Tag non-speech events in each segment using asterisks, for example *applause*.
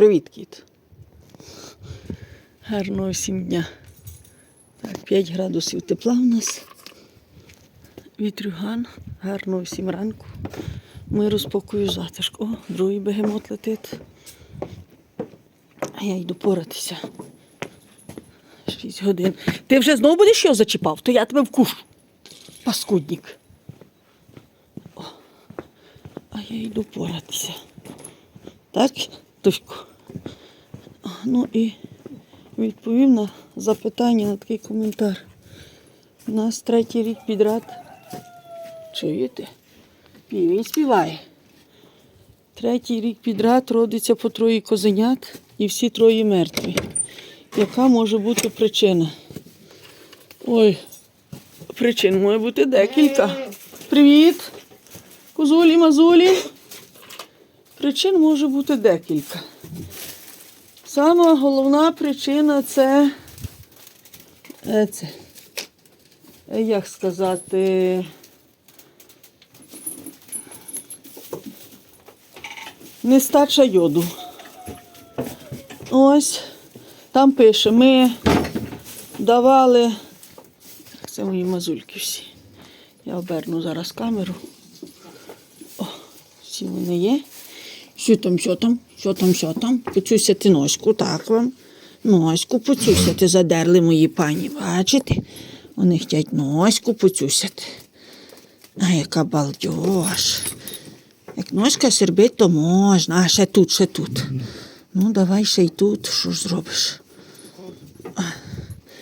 Привіт, кіт. Гарного всім дня. Так, 5 градусів тепла у нас. Вітрюган. Гарного всім ранку. Ми розпакую затишку. О, другий бегемот летить. А я йду поратися. 6 годин. Ти вже знову будеш його зачіпав, то я тебе вкушу. Паскудник. О, а я йду поратися. Так, Тусько? Ну і відповів на запитання на такий коментар. У нас третій рік підряд. Чуєте? Півень співає. Третій рік підряд родиться по троє козенят і всі троє мертві. Яка може бути причина? Ой, причин може бути декілька. Привіт! Козулі, мазулі. Причин може бути декілька. Сама головна причина це, е, це е, як сказати, нестача йоду. Ось там пише, ми давали. Це мої мазульки всі. Я оберну зараз камеру. О, всі вони є. Що там, що там, що там, що там? Поцюся ти ножку, так вам. Ножку поцюся ти задерли мої пані. Бачите? Вони хочуть ножку поцюсяти. А яка балдеж. Як ножка сербить, то можна, а ще тут, ще тут. Ну, давай ще й тут, що ж зробиш.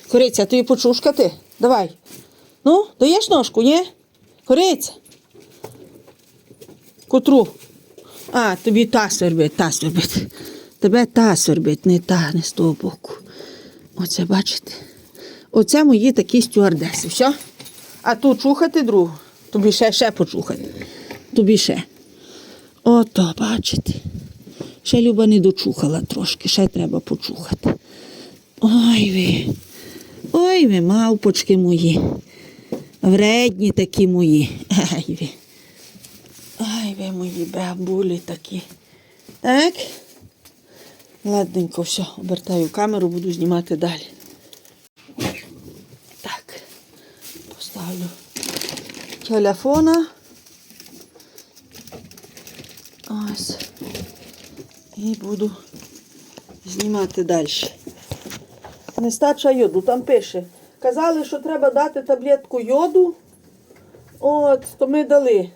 Кориця, тобі почушкати? Давай. Ну, даєш ножку, ні? Кориця. Котру? А, тобі та свербить, та свербить. Тебе та свербить, не та, не з того боку. Оце бачите? Оце мої такі стюардеси. Все? А тут чухати другу. Тобі ще, ще почухати. Тобі ще. Ото, бачите. Ще Люба не дочухала трошки, ще треба почухати. Ой ви. Ой ви, мавпочки мої. Вредні такі мої. Мої бабулі такі. Так. Ладненько, все, обертаю камеру, буду знімати далі. Так. Поставлю телефона. Ось. І буду знімати далі. Нестача йоду, там пише. Казали, що треба дати таблетку йоду. От, то ми дали.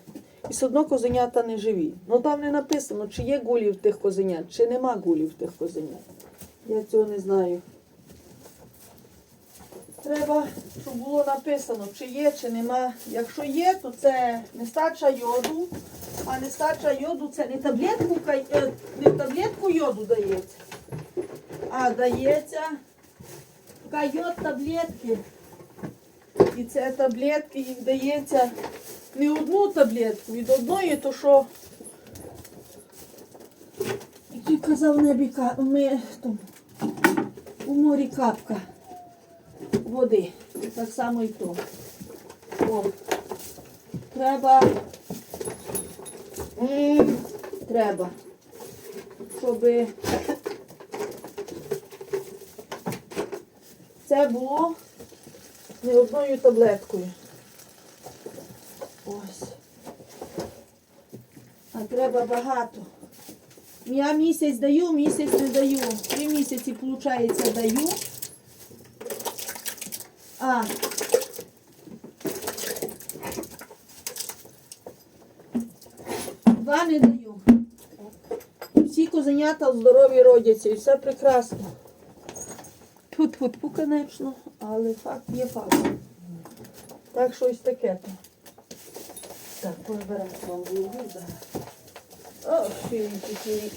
І все одно козенята не живі. Ну там не написано, чи є гулі в тих козенят, чи нема гулі в тих козенят. Я цього не знаю. Треба, щоб було написано, чи є, чи нема. Якщо є, то це нестача йоду. А нестача йоду це не таблетку, е, не таблетку йоду дається, а дається кайот таблетки. І це таблетки їх дається не одну таблетку, від одної, то що. Як той казав небі ми, там, у морі капка води. Так само і то. О. Треба. Треба. Щоб це було не одною таблеткою. Ось. А треба багато. Я місяць даю, місяць не даю. Три місяці, виходить, даю. А. Два не даю. Всі козенята здорові родяться і все прекрасно. Тут тут конечно, але факт є факт. Так щось таке то. Так, повибирати вам фінки фінки.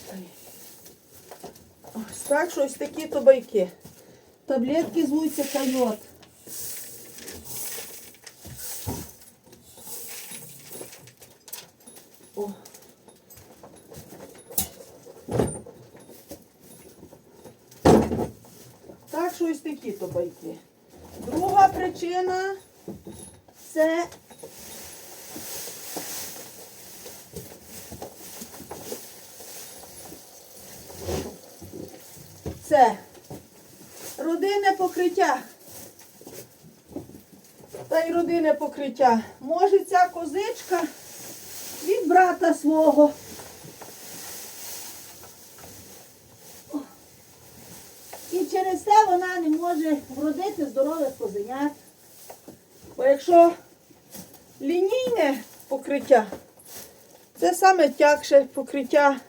Ось так щось такі то байки. Таблетки звуться койот. Так, щось такі то байки. Друга причина це Це родинне покриття. Та й родинне покриття. Може ця козичка від брата свого. І через те вона не може вродити здорових козенят. Бо якщо лінійне покриття, це саме тягше покриття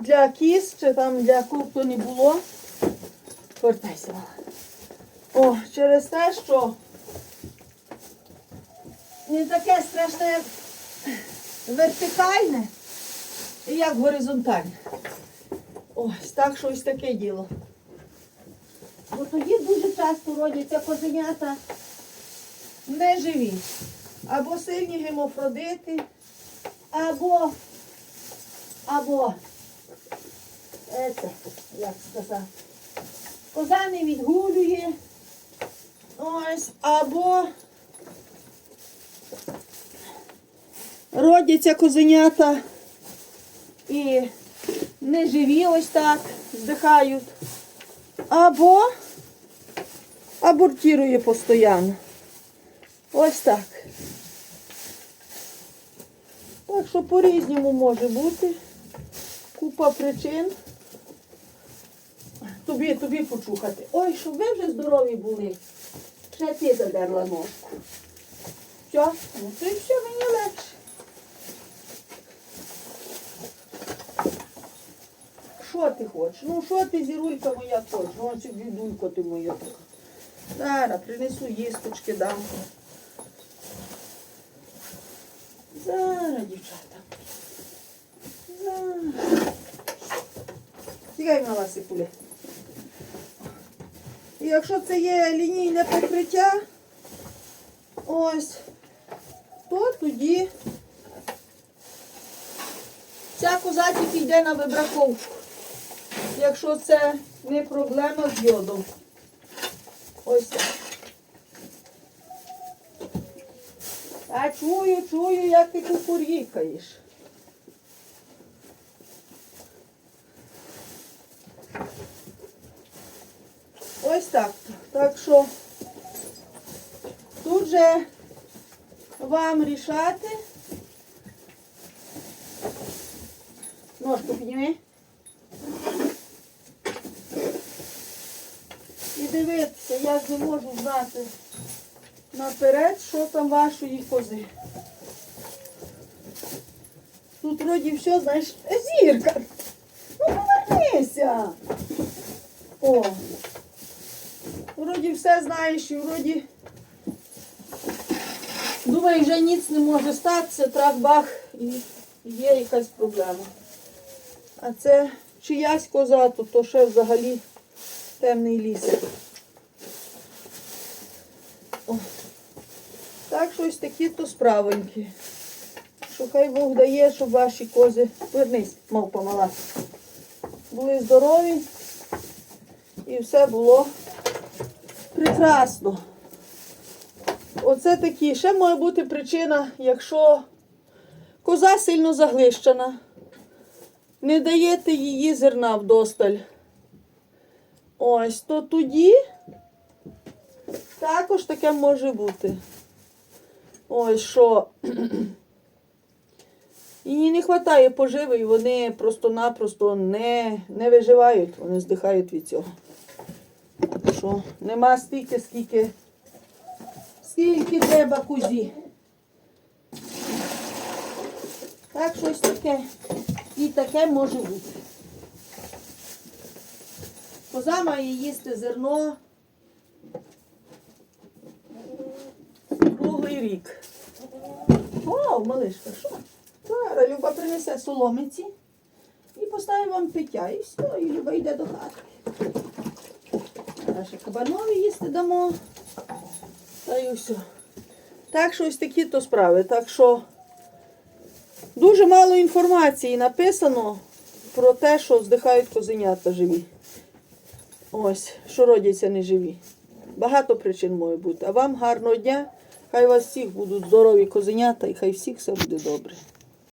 для кіз чи там для то не було. Повертайся. О, через те, що не таке страшне як вертикальне і як горизонтальне. Ось так що ось таке діло. Бо тоді дуже часто родяться козенята неживі. Або сильні гемофродити, або, або, це, як сказати, коза не відгулює, ось, або родяться козенята і не живі ось так, здихають, або абортірує постійно. Ось так. Так що по-різному може бути. Купа причин. Тобі, тобі почухати. Ой, щоб ви вже здорові були. Ще ти задерла ножку. Все, ну то і все, мені легше. Що ти хочеш? Ну що ти, зірулька моя, хочеш? Ну, ось дідулька ти моя така. Зараз принесу їсточки дам. Зараз, дівчата. Зараз. Мала сипуля. І якщо це є лінійне покриття, ось, то тоді ця коза тільки йде на вибраковку. Якщо це не проблема з йодом. Ось так. А чую, чую, як ти кукурікаєш. Ось так. Так що тут же вам рішати. Ножку підніми. І дивитися, я не можу знати наперед, що там вашої кози. Тут вроді все, знаєш, зірка. Ну повернися. О. Вроді все знаєш і вроді. Думаю, вже ніц не може статися, трах-бах і є якась проблема. А це чиясь коза, то, то ще взагалі темний ліс. О. Так що ось такі то справоньки. Що хай Бог дає, щоб ваші кози, вернись, мов помала, були здорові і все було прекрасно. Оце такі. Ще може бути причина, якщо коза сильно заглищена, не даєте її зерна вдосталь. Ось, то тоді також таке може бути. Ось що. *clears throat* Їй не вистачає поживи, і вони просто-напросто не, не виживають, вони здихають від цього. Що нема стільки, скільки, скільки треба кузі. Так, щось таке. І таке може бути. Коза має їсти зерно круглий рік. О, малишка, що? Зараз Люба принесе соломиці і поставить вам пиття. І все, і Люба йде до хати. Ще кабанові їсти дамо. Та й все. Так що ось такі то справи. Так що дуже мало інформації написано про те, що здихають козенята живі. Ось, що родяться неживі. Багато причин може бути. А вам гарного дня. Хай вас всіх будуть здорові козенята і хай всіх все буде добре.